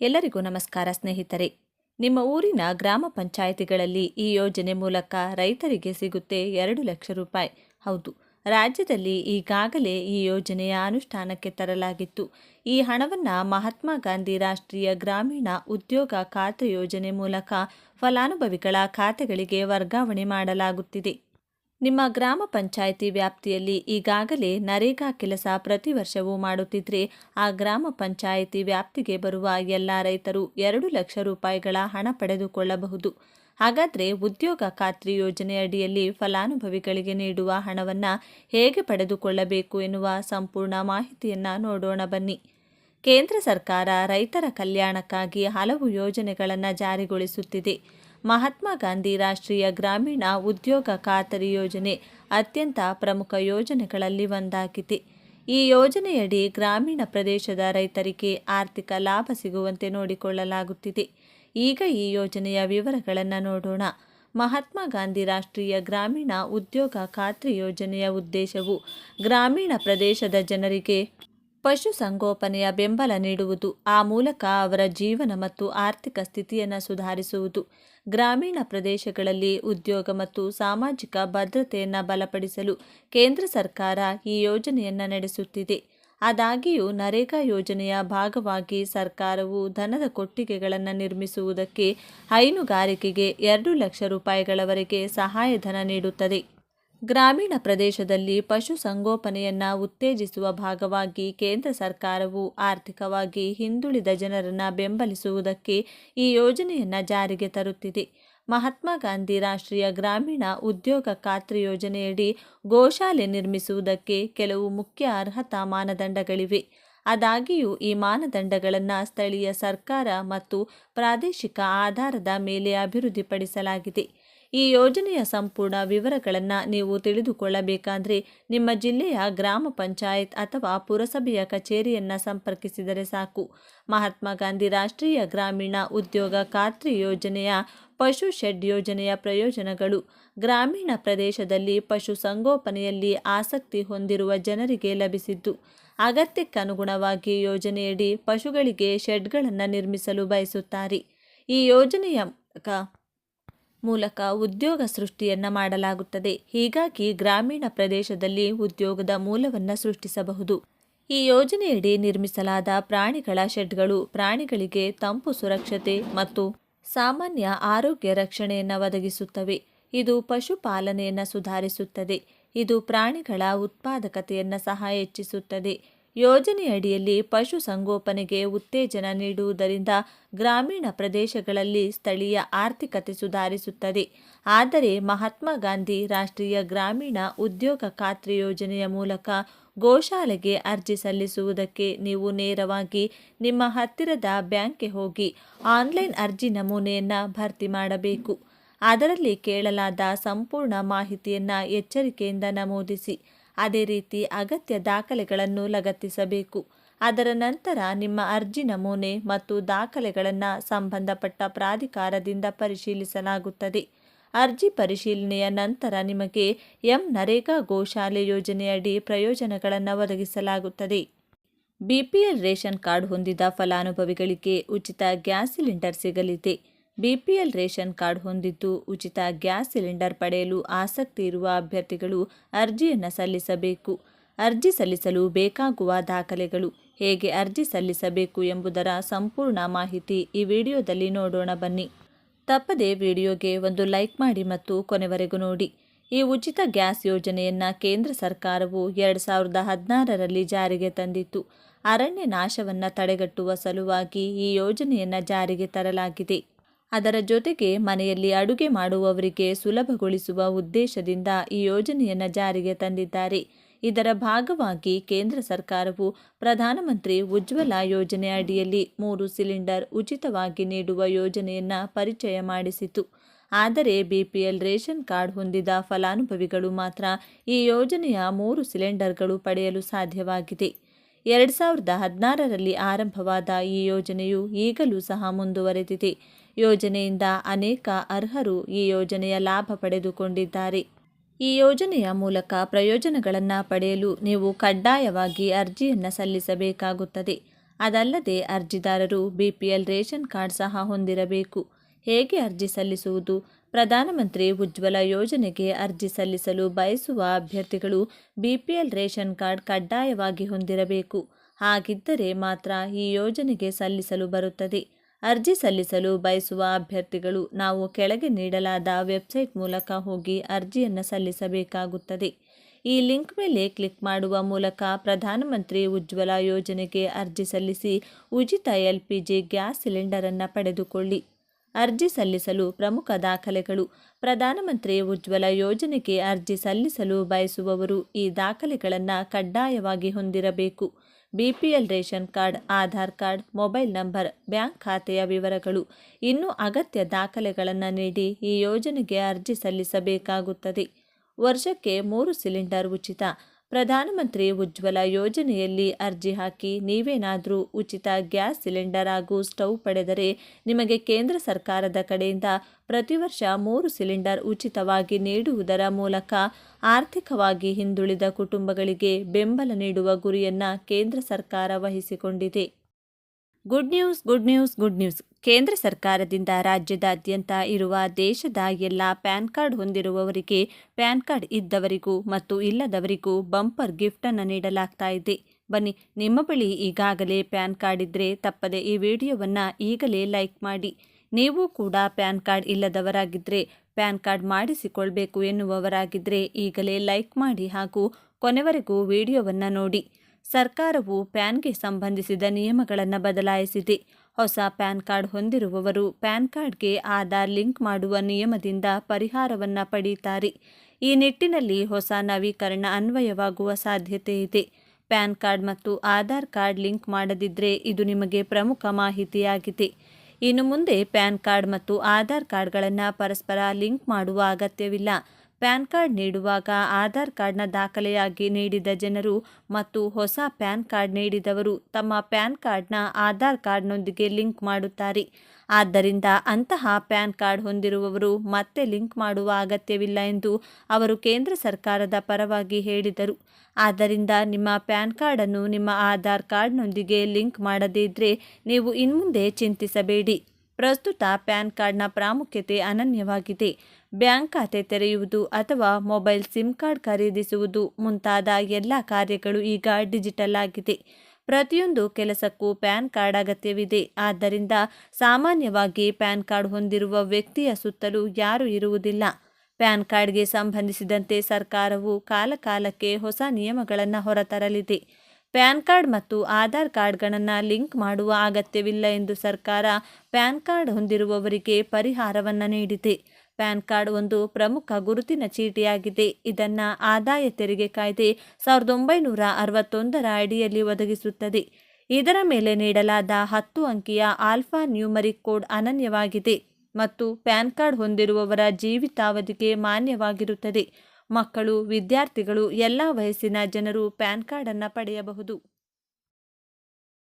ಎಲ್ಲರಿಗೂ ನಮಸ್ಕಾರ ಸ್ನೇಹಿತರೆ. ನಿಮ್ಮ ಊರಿನ ಗ್ರಾಮ ಪಂಚಾಯಿತಿಗಳಲ್ಲಿ ಈ ಯೋಜನೆ ಮೂಲಕ ರೈತರಿಗೆ ಸಿಗುತ್ತೆ ಎರಡು ಲಕ್ಷ ರೂಪಾಯಿ. ಹೌದು, ರಾಜ್ಯದಲ್ಲಿ ಈಗಾಗಲೇ ಈ ಯೋಜನೆಯ ಅನುಷ್ಠಾನಕ್ಕೆ ತರಲಾಗಿತ್ತು. ಈ ಹಣವನ್ನು ಮಹಾತ್ಮ ಗಾಂಧಿ ರಾಷ್ಟ್ರೀಯ ಗ್ರಾಮೀಣ ಉದ್ಯೋಗ ಖಾತೆ ಯೋಜನೆ ಮೂಲಕ ಫಲಾನುಭವಿಗಳ ಖಾತೆಗಳಿಗೆ ವರ್ಗಾವಣೆ ಮಾಡಲಾಗುತ್ತಿದೆ. ನಿಮ್ಮ ಗ್ರಾಮ ಪಂಚಾಯಿತಿ ವ್ಯಾಪ್ತಿಯಲ್ಲಿ ಈಗಾಗಲೇ ನರೇಗಾ ಕೆಲಸ ಪ್ರತಿ ವರ್ಷವೂ ಮಾಡುತ್ತಿದ್ರೆ ಆ ಗ್ರಾಮ ಪಂಚಾಯಿತಿ ವ್ಯಾಪ್ತಿಗೆ ಬರುವ ಎಲ್ಲ ರೈತರು ಎರಡು ಲಕ್ಷ ರೂಪಾಯಿಗಳ ಹಣ ಪಡೆದುಕೊಳ್ಳಬಹುದು. ಹಾಗಾದರೆ ಉದ್ಯೋಗ ಖಾತ್ರಿ ಯೋಜನೆ ಅಡಿಯಲ್ಲಿ ಫಲಾನುಭವಿಗಳಿಗೆ ನೀಡುವ ಹಣವನ್ನು ಹೇಗೆ ಪಡೆದುಕೊಳ್ಳಬೇಕು ಎನ್ನುವ ಸಂಪೂರ್ಣ ಮಾಹಿತಿಯನ್ನು ನೋಡೋಣ ಬನ್ನಿ. ಕೇಂದ್ರ ಸರ್ಕಾರ ರೈತರ ಕಲ್ಯಾಣಕ್ಕಾಗಿ ಹಲವು ಯೋಜನೆಗಳನ್ನು ಜಾರಿಗೊಳಿಸುತ್ತಿದೆ. ಮಹಾತ್ಮ ಗಾಂಧಿ ರಾಷ್ಟ್ರೀಯ ಗ್ರಾಮೀಣ ಉದ್ಯೋಗ ಖಾತರಿ ಯೋಜನೆ ಅತ್ಯಂತ ಪ್ರಮುಖ ಯೋಜನೆಗಳಲ್ಲಿ ಒಂದಾಗಿದೆ. ಈ ಯೋಜನೆಯಡಿ ಗ್ರಾಮೀಣ ಪ್ರದೇಶದ ರೈತರಿಗೆ ಆರ್ಥಿಕ ಲಾಭ ಸಿಗುವಂತೆ ನೋಡಿಕೊಳ್ಳಲಾಗುತ್ತಿದೆ. ಈಗ ಈ ಯೋಜನೆಯ ವಿವರಗಳನ್ನು ನೋಡೋಣ. ಮಹಾತ್ಮ ಗಾಂಧಿ ರಾಷ್ಟ್ರೀಯ ಗ್ರಾಮೀಣ ಉದ್ಯೋಗ ಖಾತ್ರಿ ಯೋಜನೆಯ ಉದ್ದೇಶವು ಗ್ರಾಮೀಣ ಪ್ರದೇಶದ ಜನರಿಗೆ ಪಶುಸಂಗೋಪನೆಯ ಬೆಂಬಲ ನೀಡುವುದು, ಆ ಮೂಲಕ ಅವರ ಜೀವನ ಮತ್ತು ಆರ್ಥಿಕ ಸ್ಥಿತಿಯನ್ನು ಸುಧಾರಿಸುವುದು. ಗ್ರಾಮೀಣ ಪ್ರದೇಶಗಳಲ್ಲಿ ಉದ್ಯೋಗ ಮತ್ತು ಸಾಮಾಜಿಕ ಭದ್ರತೆಯನ್ನು ಬಲಪಡಿಸಲು ಕೇಂದ್ರ ಸರ್ಕಾರ ಈ ಯೋಜನೆಯನ್ನು ನಡೆಸುತ್ತಿದೆ. ಆದಾಗ್ಯೂ, ನರೇಗಾ ಯೋಜನೆಯ ಭಾಗವಾಗಿ ಸರ್ಕಾರವು ಧನದ ಕೊಟ್ಟಿಗೆಗಳನ್ನು ನಿರ್ಮಿಸುವುದಕ್ಕೆ ಹೈನುಗಾರಿಕೆಗೆ ಎರಡು ಲಕ್ಷ ರೂಪಾಯಿಗಳವರೆಗೆ ಸಹಾಯಧನ ನೀಡುತ್ತದೆ. ಗ್ರಾಮೀಣ ಪ್ರದೇಶದಲ್ಲಿ ಪಶುಸಂಗೋಪನೆಯನ್ನು ಉತ್ತೇಜಿಸುವ ಭಾಗವಾಗಿ ಕೇಂದ್ರ ಸರ್ಕಾರವು ಆರ್ಥಿಕವಾಗಿ ಹಿಂದುಳಿದ ಜನರನ್ನು ಬೆಂಬಲಿಸುವುದಕ್ಕೆ ಈ ಯೋಜನೆಯನ್ನು ಜಾರಿಗೆ ತರುತ್ತಿದೆ. ಮಹಾತ್ಮ ಗಾಂಧಿ ರಾಷ್ಟ್ರೀಯ ಗ್ರಾಮೀಣ ಉದ್ಯೋಗ ಖಾತ್ರಿ ಯೋಜನೆಯಡಿ ಗೋಶಾಲೆ ನಿರ್ಮಿಸುವುದಕ್ಕೆ ಕೆಲವು ಮುಖ್ಯ ಅರ್ಹತಾ ಮಾನದಂಡಗಳಿವೆ. ಆದಾಗಿಯೂ ಈ ಮಾನದಂಡಗಳನ್ನು ಸ್ಥಳೀಯ ಸರ್ಕಾರ ಮತ್ತು ಪ್ರಾದೇಶಿಕ ಆಧಾರದ ಮೇಲೆ ಅಭಿವೃದ್ಧಿಪಡಿಸಲಾಗಿದೆ. ಈ ಯೋಜನೆಯ ಸಂಪೂರ್ಣ ವಿವರಗಳನ್ನು ನೀವು ತಿಳಿದುಕೊಳ್ಳಬೇಕಾದರೆ ನಿಮ್ಮ ಜಿಲ್ಲೆಯ ಗ್ರಾಮ ಪಂಚಾಯತ್ ಅಥವಾ ಪುರಸಭೆಯ ಕಚೇರಿಯನ್ನು ಸಂಪರ್ಕಿಸಿದರೆ ಸಾಕು. ಮಹಾತ್ಮ ಗಾಂಧಿ ರಾಷ್ಟ್ರೀಯ ಗ್ರಾಮೀಣ ಉದ್ಯೋಗ ಖಾತ್ರಿ ಯೋಜನೆಯ ಪಶು ಶೆಡ್ ಯೋಜನೆಯ ಪ್ರಯೋಜನಗಳು. ಗ್ರಾಮೀಣ ಪ್ರದೇಶದಲ್ಲಿ ಪಶು ಸಂಗೋಪನೆಯಲ್ಲಿ ಆಸಕ್ತಿ ಹೊಂದಿರುವ ಜನರಿಗೆ ಲಭಿಸಿದ್ದು. ಅಗತ್ಯಕ್ಕನುಗುಣವಾಗಿ ಯೋಜನೆಯಡಿ ಪಶುಗಳಿಗೆ ಶೆಡ್ಗಳನ್ನು ನಿರ್ಮಿಸಲು ಬಯಸುತ್ತಾರೆ. ಈ ಯೋಜನೆಯ ಮೂಲಕ ಉದ್ಯೋಗ ಸೃಷ್ಟಿಯನ್ನ ಮಾಡಲಾಗುತ್ತದೆ. ಹೀಗಾಗಿ ಗ್ರಾಮೀಣ ಪ್ರದೇಶದಲ್ಲಿ ಉದ್ಯೋಗದ ಮೂಲವನ್ನು ಸೃಷ್ಟಿಸಬಹುದು. ಈ ಯೋಜನೆಯಡಿ ನಿರ್ಮಿಸಲಾದ ಪ್ರಾಣಿಗಳ ಶೆಡ್ಗಳು, ಪ್ರಾಣಿಗಳಿಗೆ ತಂಪು ಸುರಕ್ಷತೆ ಮತ್ತು ಸಾಮಾನ್ಯ ಆರೋಗ್ಯ ರಕ್ಷಣೆಯನ್ನು ಒದಗಿಸುತ್ತವೆ. ಇದು ಪಶುಪಾಲನೆಯನ್ನು ಸುಧಾರಿಸುತ್ತದೆ. ಇದು ಪ್ರಾಣಿಗಳ ಉತ್ಪಾದಕತೆಯನ್ನು ಸಹ ಹೆಚ್ಚಿಸುತ್ತದೆ. ಯೋಜನೆಯಡಿಯಲ್ಲಿ ಪಶು ಸಂಗೋಪನೆಗೆ ಉತ್ತೇಜನ ನೀಡುವುದರಿಂದ ಗ್ರಾಮೀಣ ಪ್ರದೇಶಗಳಲ್ಲಿ ಸ್ಥಳೀಯ ಆರ್ಥಿಕತೆ ಸುಧಾರಿಸುತ್ತದೆ. ಆದರೆ ಮಹಾತ್ಮ ಗಾಂಧಿ ರಾಷ್ಟ್ರೀಯ ಗ್ರಾಮೀಣ ಉದ್ಯೋಗ ಖಾತ್ರಿ ಯೋಜನೆಯ ಮೂಲಕ ಗೋಶಾಲೆಗೆ ಅರ್ಜಿ ಸಲ್ಲಿಸುವುದಕ್ಕೆ ನೀವು ನೇರವಾಗಿ ನಿಮ್ಮ ಹತ್ತಿರದ ಬ್ಯಾಂಕ್ಗೆ ಹೋಗಿ ಆನ್ಲೈನ್ ಅರ್ಜಿ ನಮೂನೆಯನ್ನು ಭರ್ತಿ ಮಾಡಬೇಕು. ಅದರಲ್ಲಿ ಕೇಳಲಾದ ಸಂಪೂರ್ಣ ಮಾಹಿತಿಯನ್ನು ಎಚ್ಚರಿಕೆಯಿಂದ ನಮೂದಿಸಿ. ಅದೇ ರೀತಿ ಅಗತ್ಯ ದಾಖಲೆಗಳನ್ನು ಲಗತ್ತಿಸಬೇಕು. ಅದರ ನಂತರ ನಿಮ್ಮ ಅರ್ಜಿ ನಮೂನೆ ಮತ್ತು ದಾಖಲೆಗಳನ್ನು ಸಂಬಂಧಪಟ್ಟ ಪ್ರಾಧಿಕಾರದಿಂದ ಪರಿಶೀಲಿಸಲಾಗುತ್ತದೆ. ಅರ್ಜಿ ಪರಿಶೀಲನೆಯ ನಂತರ ನಿಮಗೆ ಎಂ. ನರೇಗಾ ಗೋಶಾಲೆ ಯೋಜನೆಯಡಿ ಪ್ರಯೋಜನಗಳನ್ನು ಒದಗಿಸಲಾಗುತ್ತದೆ. ಬಿಪಿಎಲ್ ರೇಷನ್ ಕಾರ್ಡ್ ಹೊಂದಿದ ಫಲಾನುಭವಿಗಳಿಗೆ ಉಚಿತ ಗ್ಯಾಸ್ ಸಿಲಿಂಡರ್ ಸಿಗಲಿದೆ. ಬಿಪಿಎಲ್ ರೇಷನ್ ಕಾರ್ಡ್ ಹೊಂದಿದ್ದು ಉಚಿತ ಗ್ಯಾಸ್ ಸಿಲಿಂಡರ್ ಪಡೆಯಲು ಆಸಕ್ತಿ ಇರುವ ಅಭ್ಯರ್ಥಿಗಳು ಅರ್ಜಿಯನ್ನು ಸಲ್ಲಿಸಬೇಕು. ಅರ್ಜಿ ಸಲ್ಲಿಸಲು ಬೇಕಾಗುವ ದಾಖಲೆಗಳು. ಹೇಗೆ ಅರ್ಜಿ ಸಲ್ಲಿಸಬೇಕು ಎಂಬುದರ ಸಂಪೂರ್ಣ ಮಾಹಿತಿ ಈ ವಿಡಿಯೋದಲ್ಲಿ ನೋಡೋಣ ಬನ್ನಿ. ತಪ್ಪದೆ ವಿಡಿಯೋಗೆ ಒಂದು ಲೈಕ್ ಮಾಡಿ ಮತ್ತು ಕೊನೆವರೆಗೂ ನೋಡಿ. ಈ ಉಚಿತ ಗ್ಯಾಸ್ ಯೋಜನೆಯನ್ನು ಕೇಂದ್ರ ಸರ್ಕಾರವು ಎರಡು ಸಾವಿರದ ಹದಿನಾರರಲ್ಲಿ ಜಾರಿಗೆ ತಂದಿತ್ತು. ಅರಣ್ಯ ನಾಶವನ್ನು ತಡೆಗಟ್ಟುವ ಸಲುವಾಗಿ ಈ ಯೋಜನೆಯನ್ನು ಜಾರಿಗೆ ತರಲಾಗಿದೆ. ಅದರ ಜೊತೆಗೆ ಮನೆಯಲ್ಲಿ ಅಡುಗೆ ಮಾಡುವವರಿಗೆ ಸುಲಭಗೊಳಿಸುವ ಉದ್ದೇಶದಿಂದ ಈ ಯೋಜನೆಯನ್ನು ಜಾರಿಗೆ ತಂದಿದ್ದಾರೆ. ಇದರ ಭಾಗವಾಗಿ ಕೇಂದ್ರ ಸರ್ಕಾರವು ಪ್ರಧಾನಮಂತ್ರಿ ಉಜ್ವಲ ಯೋಜನೆ ಅಡಿಯಲ್ಲಿ ಮೂರು ಸಿಲಿಂಡರ್ ಉಚಿತವಾಗಿ ನೀಡುವ ಯೋಜನೆಯನ್ನು ಪರಿಚಯ ಮಾಡಿಸಿತು. ಆದರೆ ಬಿಪಿಎಲ್ ರೇಷನ್ ಕಾರ್ಡ್ ಹೊಂದಿದ ಫಲಾನುಭವಿಗಳು ಮಾತ್ರ ಈ ಯೋಜನೆಯ ಮೂರು ಸಿಲಿಂಡರ್ಗಳು ಪಡೆಯಲು ಸಾಧ್ಯವಾಗಿದೆ. ಎರಡು ಸಾವಿರದ ಹದಿನಾರರಲ್ಲಿ ಆರಂಭವಾದ ಈ ಯೋಜನೆಯು ಈಗಲೂ ಸಹ ಮುಂದುವರೆದಿದೆ. ಯೋಜನೆಯಿಂದ ಅನೇಕ ಅರ್ಹರು ಈ ಯೋಜನೆಯ ಲಾಭ ಪಡೆದುಕೊಂಡಿದ್ದಾರೆ. ಈ ಯೋಜನೆಯ ಮೂಲಕ ಪ್ರಯೋಜನಗಳನ್ನು ಪಡೆಯಲು ನೀವು ಕಡ್ಡಾಯವಾಗಿ ಅರ್ಜಿಯನ್ನು ಸಲ್ಲಿಸಬೇಕಾಗುತ್ತದೆ. ಅದಲ್ಲದೆ ಅರ್ಜಿದಾರರು ಬಿಪಿಎಲ್ ರೇಷನ್ ಕಾರ್ಡ್ ಸಹ ಹೊಂದಿರಬೇಕು. ಹೇಗೆ ಅರ್ಜಿ ಸಲ್ಲಿಸುವುದು? ಪ್ರಧಾನಮಂತ್ರಿ ಉಜ್ವಲ ಯೋಜನೆಗೆ ಅರ್ಜಿ ಸಲ್ಲಿಸಲು ಬಯಸುವ ಅಭ್ಯರ್ಥಿಗಳು ಬಿಪಿಎಲ್ ರೇಷನ್ ಕಾರ್ಡ್ ಕಡ್ಡಾಯವಾಗಿ ಹೊಂದಿರಬೇಕು. ಹಾಗಿದ್ದರೆ ಮಾತ್ರ ಈ ಯೋಜನೆಗೆ ಸಲ್ಲಿಸಲು ಬರುತ್ತದೆ. ಅರ್ಜಿ ಸಲ್ಲಿಸಲು ಬಯಸುವ ಅಭ್ಯರ್ಥಿಗಳು ನಾವು ಕೆಳಗೆ ನೀಡಲಾದ ವೆಬ್ಸೈಟ್ ಮೂಲಕ ಹೋಗಿ ಅರ್ಜಿಯನ್ನು ಸಲ್ಲಿಸಬೇಕಾಗುತ್ತದೆ. ಈ ಲಿಂಕ್ ಮೇಲೆ ಕ್ಲಿಕ್ ಮಾಡುವ ಮೂಲಕ ಪ್ರಧಾನಮಂತ್ರಿ ಉಜ್ವಲ ಯೋಜನೆಗೆ ಅರ್ಜಿ ಸಲ್ಲಿಸಿ ಉಚಿತ ಎಲ್ ಪಿ ಜಿ ಗ್ಯಾಸ್ ಸಿಲಿಂಡರನ್ನು ಪಡೆದುಕೊಳ್ಳಿ. ಅರ್ಜಿ ಸಲ್ಲಿಸಲು ಪ್ರಮುಖ ದಾಖಲೆಗಳು. ಪ್ರಧಾನಮಂತ್ರಿ ಉಜ್ವಲ ಯೋಜನೆಗೆ ಅರ್ಜಿ ಸಲ್ಲಿಸಲು ಬಯಸುವವರು ಈ ದಾಖಲೆಗಳನ್ನು ಕಡ್ಡಾಯವಾಗಿ ಹೊಂದಿರಬೇಕು. BPL ration card, Aadhaar card, mobile number, bank ಖಾತೆಯ ವಿವರಗಳು ಇನ್ನೂ ಅಗತ್ಯ ದಾಖಲೆಗಳನ್ನು ನೀಡಿ ಈ ಯೋಜನೆಗೆ ಅರ್ಜಿ ಸಲ್ಲಿಸಬೇಕಾಗುತ್ತದೆ. ವರ್ಷಕ್ಕೆ ಮೂರು ಸಿಲಿಂಡರ್ ಉಚಿತ. ಪ್ರಧಾನಮಂತ್ರಿ ಉಜ್ವಲ ಯೋಜನೆಯಲ್ಲಿ ಅರ್ಜಿ ಹಾಕಿ ನೀವೇನಾದರೂ ಉಚಿತ ಗ್ಯಾಸ್ ಸಿಲಿಂಡರ್ ಹಾಗೂ ಸ್ಟವ್ ಪಡೆದರೆ ನಿಮಗೆ ಕೇಂದ್ರ ಸರ್ಕಾರದ ಕಡೆಯಿಂದ ಪ್ರತಿ ವರ್ಷ ಮೂರು ಸಿಲಿಂಡರ್ ಉಚಿತವಾಗಿ ನೀಡುವುದರ ಮೂಲಕ ಆರ್ಥಿಕವಾಗಿ ಹಿಂದುಳಿದ ಕುಟುಂಬಗಳಿಗೆ ಬೆಂಬಲ ನೀಡುವ ಗುರಿಯನ್ನು ಕೇಂದ್ರ ಸರ್ಕಾರ ವಹಿಸಿಕೊಂಡಿದೆ. Good news good news good news ಕೇಂದ್ರ ಸರ್ಕಾರದಿಂದ ರಾಜ್ಯದಾದ್ಯಂತ ಇರುವ ದೇಶದ ಎಲ್ಲ ಪ್ಯಾನ್ ಕಾರ್ಡ್ ಹೊಂದಿರುವವರಿಗೆ ಪ್ಯಾನ್ ಕಾರ್ಡ್ ಇದ್ದವರಿಗೂ ಮತ್ತು ಇಲ್ಲದವರಿಗೂ ಬಂಪರ್ ಗಿಫ್ಟನ್ನು ನೀಡಲಾಗ್ತಾ ಇದೆ. ಬನ್ನಿ, ನಿಮ್ಮ ಬಳಿ ಈಗಾಗಲೇ ಪ್ಯಾನ್ ಕಾರ್ಡ್ ಇದ್ದರೆ ತಪ್ಪದೆ ಈ ವಿಡಿಯೋವನ್ನು ಈಗಲೇ ಲೈಕ್ ಮಾಡಿ. ನೀವು ಕೂಡ ಪ್ಯಾನ್ ಕಾರ್ಡ್ ಇಲ್ಲದವರಾಗಿದ್ದರೆ ಪ್ಯಾನ್ ಕಾರ್ಡ್ ಮಾಡಿಸಿಕೊಳ್ಬೇಕು ಎನ್ನುವವರಾಗಿದ್ದರೆ ಈಗಲೇ ಲೈಕ್ ಮಾಡಿ ಹಾಗೂ ಕೊನೆವರೆಗೂ ವಿಡಿಯೋವನ್ನು ನೋಡಿ. ಸರ್ಕಾರವು ಪ್ಯಾನ್ಗೆ ಸಂಬಂಧಿಸಿದ ನಿಯಮಗಳನ್ನು ಬದಲಾಯಿಸಿದೆ. ಹೊಸ ಪ್ಯಾನ್ ಕಾರ್ಡ್ ಹೊಂದಿರುವವರು ಪ್ಯಾನ್ ಕಾರ್ಡ್ಗೆ ಆಧಾರ್ ಲಿಂಕ್ ಮಾಡುವ ನಿಯಮದಿಂದ ಪರಿಹಾರವನ್ನು ಪಡೆಯುತ್ತಾರೆ ಈ ನಿಟ್ಟಿನಲ್ಲಿ ಹೊಸ ನವೀಕರಣ ಅನ್ವಯವಾಗುವ ಸಾಧ್ಯತೆ ಇದೆ. ಪ್ಯಾನ್ ಕಾರ್ಡ್ ಮತ್ತು ಆಧಾರ್ ಕಾರ್ಡ್ ಲಿಂಕ್ ಮಾಡದಿದ್ದರೆ ಇದು ನಿಮಗೆ ಪ್ರಮುಖ ಮಾಹಿತಿಯಾಗಿದೆ. ಇನ್ನು ಮುಂದೆ ಪ್ಯಾನ್ ಕಾರ್ಡ್ ಮತ್ತು ಆಧಾರ್ ಕಾರ್ಡ್ಗಳನ್ನು ಪರಸ್ಪರ ಲಿಂಕ್ ಮಾಡುವ ಅಗತ್ಯವಿಲ್ಲ. ಪ್ಯಾನ್ ಕಾರ್ಡ್ ನೀಡುವಾಗ ಆಧಾರ್ ಕಾರ್ಡ್ನ ದಾಖಲೆಯಾಗಿ ನೀಡಿದ ಜನರು ಮತ್ತು ಹೊಸ ಪ್ಯಾನ್ ಕಾರ್ಡ್ ನೀಡಿದವರು ತಮ್ಮ ಪ್ಯಾನ್ ಕಾರ್ಡ್ನ ಆಧಾರ್ ಕಾರ್ಡ್ನೊಂದಿಗೆ ಲಿಂಕ್ ಮಾಡುತ್ತಾರೆ. ಆದ್ದರಿಂದ ಅಂತಹ ಪ್ಯಾನ್ ಕಾರ್ಡ್ ಹೊಂದಿರುವವರು ಮತ್ತೆ ಲಿಂಕ್ ಮಾಡುವ ಅಗತ್ಯವಿಲ್ಲ ಎಂದು ಅವರು ಕೇಂದ್ರ ಸರ್ಕಾರದ ಪರವಾಗಿ ಹೇಳಿದರು. ಆದ್ದರಿಂದ ನಿಮ್ಮ ಪ್ಯಾನ್ ಕಾರ್ಡನ್ನು ನಿಮ್ಮ ಆಧಾರ್ ಕಾರ್ಡ್ನೊಂದಿಗೆ ಲಿಂಕ್ ಮಾಡದೇ ಇದ್ದರೆ ನೀವು ಇನ್ಮುಂದೆ ಚಿಂತಿಸಬೇಡಿ. ಪ್ರಸ್ತುತ ಪ್ಯಾನ್ ಕಾರ್ಡ್ನ ಪ್ರಾಮುಖ್ಯತೆ ಅನನ್ಯವಾಗಿದೆ. ಬ್ಯಾಂಕ್ ಖಾತೆ ತೆರೆಯುವುದು ಅಥವಾ ಮೊಬೈಲ್ ಸಿಮ್ ಕಾರ್ಡ್ ಖರೀದಿಸುವುದು ಮುಂತಾದ ಎಲ್ಲ ಕಾರ್ಯಗಳು ಈಗ ಡಿಜಿಟಲ್ ಆಗಿದೆ. ಪ್ರತಿಯೊಂದು ಕೆಲಸಕ್ಕೂ ಪ್ಯಾನ್ ಕಾರ್ಡ್ ಅಗತ್ಯವಿದೆ. ಆದ್ದರಿಂದ ಸಾಮಾನ್ಯವಾಗಿ ಪ್ಯಾನ್ ಕಾರ್ಡ್ ಹೊಂದಿರುವ ವ್ಯಕ್ತಿಯ ಸುತ್ತಲೂ ಯಾರೂ ಇರುವುದಿಲ್ಲ. ಪ್ಯಾನ್ ಕಾರ್ಡ್ಗೆ ಸಂಬಂಧಿಸಿದಂತೆ ಸರ್ಕಾರವು ಕಾಲಕಾಲಕ್ಕೆ ಹೊಸ ನಿಯಮಗಳನ್ನು ಹೊರತರಲಿದೆ. ಪ್ಯಾನ್ ಕಾರ್ಡ್ ಮತ್ತು ಆಧಾರ್ ಕಾರ್ಡ್ಗಳನ್ನು ಲಿಂಕ್ ಮಾಡುವ ಅಗತ್ಯವಿಲ್ಲ ಎಂದು ಸರ್ಕಾರ ಪ್ಯಾನ್ ಕಾರ್ಡ್ ಹೊಂದಿರುವವರಿಗೆ ಪರಿಹಾರವನ್ನು ನೀಡಿದೆ. ಪ್ಯಾನ್ ಕಾರ್ಡ್ ಒಂದು ಪ್ರಮುಖ ಗುರುತಿನ ಚೀಟಿಯಾಗಿದೆ. ಇದನ್ನು ಆದಾಯ ತೆರಿಗೆ ಕಾಯ್ದೆ ಸಾವಿರದ ಒಂಬೈನೂರ ಅರವತ್ತೊಂದರ ಅಡಿಯಲ್ಲಿ ಒದಗಿಸುತ್ತದೆ. ಇದರ ಮೇಲೆ ನೀಡಲಾದ ಹತ್ತು ಅಂಕಿಯ ಆಲ್ಫಾ ನ್ಯೂಮರಿಕ್ ಕೋಡ್ ಅನನ್ಯವಾಗಿದೆ ಮತ್ತು ಪ್ಯಾನ್ ಕಾರ್ಡ್ ಹೊಂದಿರುವವರ ಜೀವಿತಾವಧಿಗೆ ಮಾನ್ಯವಾಗಿರುತ್ತದೆ. ಮಕ್ಕಳು ವಿದ್ಯಾರ್ಥಿಗಳು ಎಲ್ಲ ವಯಸ್ಸಿನ ಜನರು ಪ್ಯಾನ್ ಕಾರ್ಡನ್ನು ಪಡೆಯಬಹುದು.